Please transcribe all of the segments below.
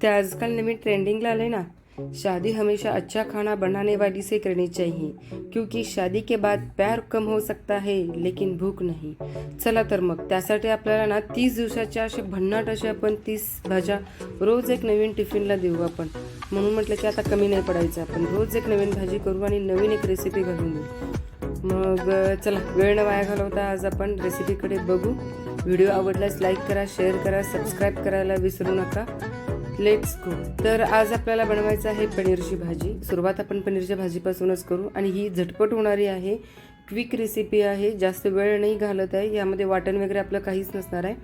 ते आजकल नवीन ट्रेंडिंगला आले ना. शादी हमेशा अच्छा खाना बनाने वाली से करनी चाहिए क्योंकि शादी के बाद प्यार कम हो सकता है लेकिन भूक नाही. चला तर मग त्यासाठी आपल्याला ना तीस दिवसाच्या असे भन्नाट असे आपण तीस भाज्या रोज एक नवीन टिफिनला देऊ आपण. म्हणून म्हटलं की आता कमी नाही पडायचं आपण रोज एक नवीन भाजी करू आणि नवीन एक रेसिपी घालून देऊ. मग चला वेळ न वाया घालवता आज आपण रेसिपीकडे बघू. व्हिडिओ आवडल्यास लाईक करा शेअर करा सबस्क्राईब करायला विसरू नका. लेट्स गो तर आज आपल्याला बनवायचं आहे पनीरची भाजी. सुरुवात आपण पनीरच्या भाजीपासूनच करू. आणि ही झटपट होणारी आहे. क्विक रेसिपी आहे. जास्त वेळ नाही घालत आहे. यामध्ये वाटण वगैरे आपलं काहीच नसणार आहे.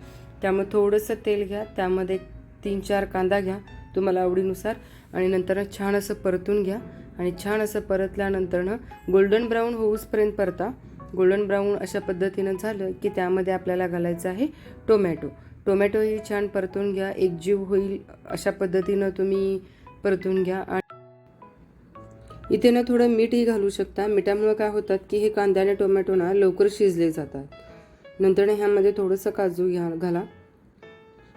त्यामुळे थोडंसं तेल घ्या. त्यामध्ये तीन चार कांदा घ्या तुम्हाला आवडीनुसार. आणि नंतर छान असं परतून घ्या. आणि छान असं परतल्यानंतरनं गोल्डन ब्राऊन होऊसपर्यंत परता. गोल्डन ब्राऊन अशा पद्धतीनं झालं की त्यामध्ये आपल्याला घालायचं आहे टोमॅटो. टोमॅटोही छान परतून घ्या एकजीव होईल अशा पद्धतीनं तुम्ही परतून घ्या. आणि इथे ना थोडं मीठही घालू शकता. मिठामुळे काय होतात की हे कांदा आणि टोमॅटो ना लवकर शिजले जातात. नंतर ह्यामध्ये थोडंसं काजू घ्या घाला.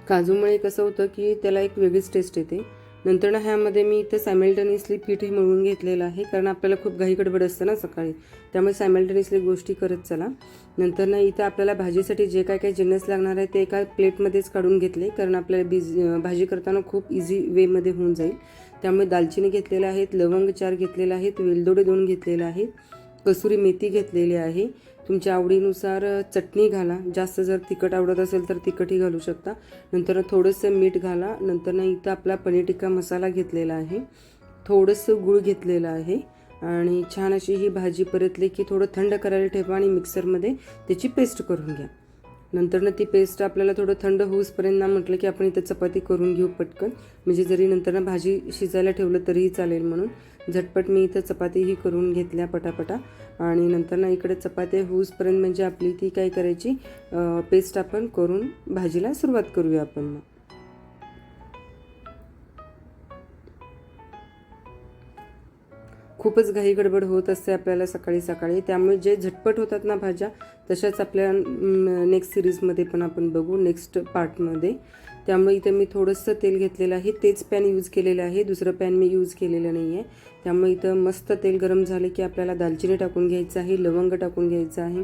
काजूमुळे कसं होतं की त्याला एक वेगळीच टेस्ट येते. नंतर ना ह्यामध्ये मी इथं सायमल्टेनियसली पीठही मळून घेतलेलं आहे कारण आपल्याला खूप घाई गडबड असतं ना सकाळी. त्यामुळे सायमल्टेनियसली गोष्टी करत चला. नंतर ना इथं आपल्याला भाजीसाठी जे काय काय जिन्नस लागणार आहे ते एका प्लेटमध्येच काढून घेतले कारण आपल्याला बीज भाजी करताना खूप इझी वेमध्ये होऊन जाईल. त्यामुळे दालचिनी घेतलेल्या आहेत लवंग चार घेतलेले आहेत वेलदोडे दोन घेतलेले आहेत. कसुरी मेथी घेतलेली आहे. तुमच्या आवडीनुसार चटणी घाला. जास्त जर तिखट आवडत असेल तर तिखटही घालू शकता. नंतर थोडंसं मीठ घाला. नंतर इथं आपला पनीर टिक्का मसाला घेतलेला आहे. थोडंसं गूळ घेतलेलं आहे. आणि छान अशी ही भाजी परतली की थोडं थंड करायला ठेवा आणि मिक्सरमध्ये त्याची पेस्ट करून घ्या. नंतर ना ती पेस्ट आपल्याला थोडं थंड होऊसपर्यंत ना म्हटलं की आपण इथं चपाती करून घेऊ पटकन. म्हणजे जरी नंतर ना भाजी शिजायला ठेवलं तरीही चालेल म्हणून. झटपट मी इथं चपातीही करून घेतल्या पटापटा. आणि नंतर ना इकडे चपात्या होऊसपर्यंत म्हणजे आपली ती काय करायची पेस्ट आपण करून भाजीला सुरुवात करूया आपण मग. खूपच घाई गडबड होत असते आपल्याला सकाळी सकाळी. त्यामुळे जे झटपट होतात ना भाज्या तशाच आपल्या नेक्स्ट सिरीजमध्ये पण आपण बघू नेक्स्ट पार्टमध्ये त्यामुळे इथे मी थोडंसं तेल घेतलेलं आहे. तेच पॅन यूज केलेलं आहे. दुसरं पॅन मी यूज केलेलं नाही आहे त्यामुळे इथं मस्त तेल गरम झाले की आपल्याला दालचिनी टाकून घ्यायचं आहे लवंग टाकून घ्यायचं आहे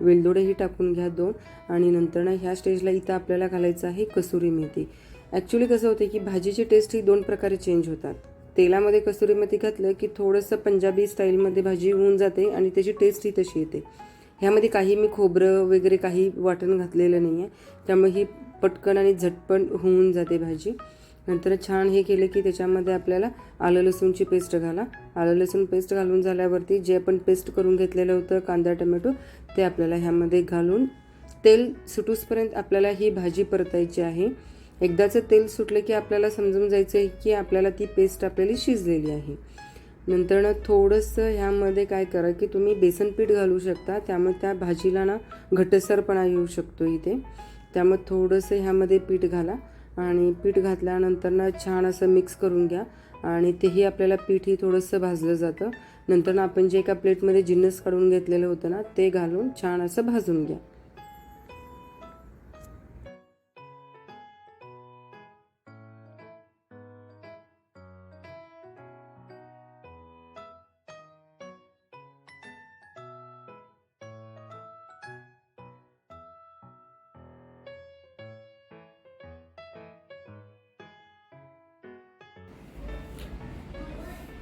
वेलदोडेही टाकून घ्या दोन. आणि नंतर ना ह्या स्टेजला इथं आपल्याला घालायचं आहे कसुरी मेथी. ॲक्च्युली कसं होतं की भाजीची टेस्ट ही दोन प्रकारे चेंज होतात. तेलामध्ये कसुरी मेथी घातलं की थोडंसं पंजाबी स्टाईलमध्ये भाजी होऊन जाते आणि त्याची टेस्टही तशी येते. ह्यामध्ये काही मी खोबरं वगैरे काही वाटण घातलेलं नाही आहे त्यामुळे ही पटकन आणि झटपट होऊन जाते भाजी. नंतर छान हे केलं की त्याच्यामध्ये आपल्याला आलं लसूणची पेस्ट घाला. आलं लसूण पेस्ट घालून झाल्यावरती जे आपण पेस्ट करून घेतलेलं होतं कांदा टमॅटो ते आपल्याला ह्यामध्ये घालून तेल सुटूसपर्यंत आपल्याला ही भाजी परतायची आहे. एकदाचं तेल सुटलं की आपल्याला समजून जायचं आहे की आपल्याला ती पेस्ट आपल्याला शिजलेली आहे. नंतर ना थोडंसं ह्यामध्ये काय करा की तुम्ही बेसन पीठ घालू शकता. त्यामुळे त्या भाजीला ना घटसरपणा येऊ शकतो इथे. त्यामुळे थोडंसं ह्यामध्ये पीठ घाला आणि पीठ घातल्यानंतर ना छान असं मिक्स करून घ्या. आणि तेही आपल्याला पीठही थोडंसं भाजलं जातं. नंतर ना आपण जे एका प्लेटमध्ये जिन्नस काढून घेतलेलं होतं ना ते घालून छान असं भाजून घ्या.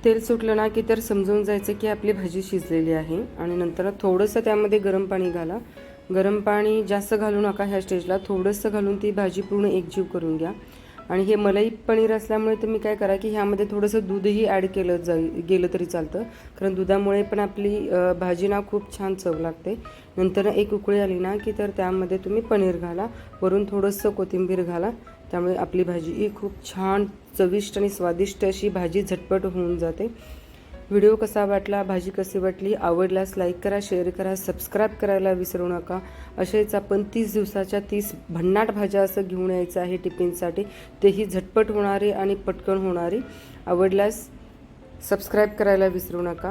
तेल सुटलं ना की तर समजून जायचं की आपली भाजी शिजलेली आहे. आणि नंतर थोडंसं त्यामध्ये गरम पाणी घाला. गरम पाणी जास्त घालू नका ह्या स्टेजला थोडंसं घालून ती भाजी पूर्ण एकजीव करून घ्या. आणि हे मलाई पनीर असल्यामुळे तुम्ही काय करा की ह्यामध्ये थोडंसं दूधही ॲड केलं जाईल गेलं तरी चालतं. कारण दुधामुळे पण आपली भाजी ना खूप छान चव लागते. नंतर एक उकळी आली ना की तर त्यामध्ये तुम्ही पनीर घाला वरून थोडंसं कोथिंबीर घाला. त्यामुळे आपली भाजी ही खूप छान चविष्ट आणि स्वादिष्ट अशी भाजी झटपट होऊन जाते. व्हिडिओ कसा वाटला भाजी कशी वाटली आवडल्यास लाईक करा शेअर करा सबस्क्राईब करायला विसरू नका. असेच आपण तीस दिवसाच्या तीस भन्नाट भाज्या असं घेऊन यायचं आहे टिफिनसाठी. तेही झटपट होणारी आणि पटकन होणारी. आवडल्यास सबस्क्राईब करायला विसरू नका.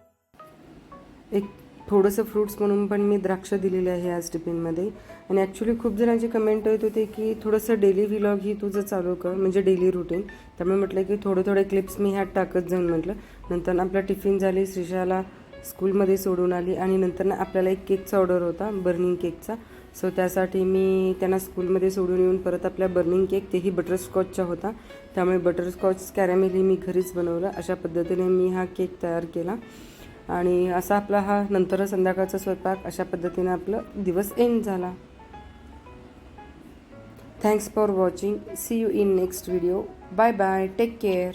एक थोडंसं फ्रूट्स म्हणून पण मी द्राक्ष दिलेले आहे आज टिफिनमध्ये आणि ॲक्च्युली खूप जणांचे कमेंट येत होते की थोडंसं डेली व्लॉग ही तुझं चालू कर म्हणजे डेली रुटीन त्यामुळे म्हटलं की थोडे थोडे क्लिप्स मी ह्यात टाकत जाऊन म्हटलं. नंतर आपला टिफिन झाली श्रीशाला स्कूलमध्ये सोडून आली आणि नंतर ना आपल्याला एक केकचा ऑर्डर होता बर्निंग केकचा सो त्यासाठी मी त्यांना स्कूलमध्ये सोडून येऊन परत आपल्या बर्निंग केक तेही बटरस्कॉचचा होता. त्यामुळे बटरस्कॉच कॅरॅमेल ही मी घरीच बनवलं. अशा पद्धतीने मी हा केक तयार केला. आणि असा आपला हा नंतर संध्याकाळचा स्वयंपाक अशा पद्धतीने आपलं दिवस एंड झाला. Thanks for watching see you in next video bye bye take care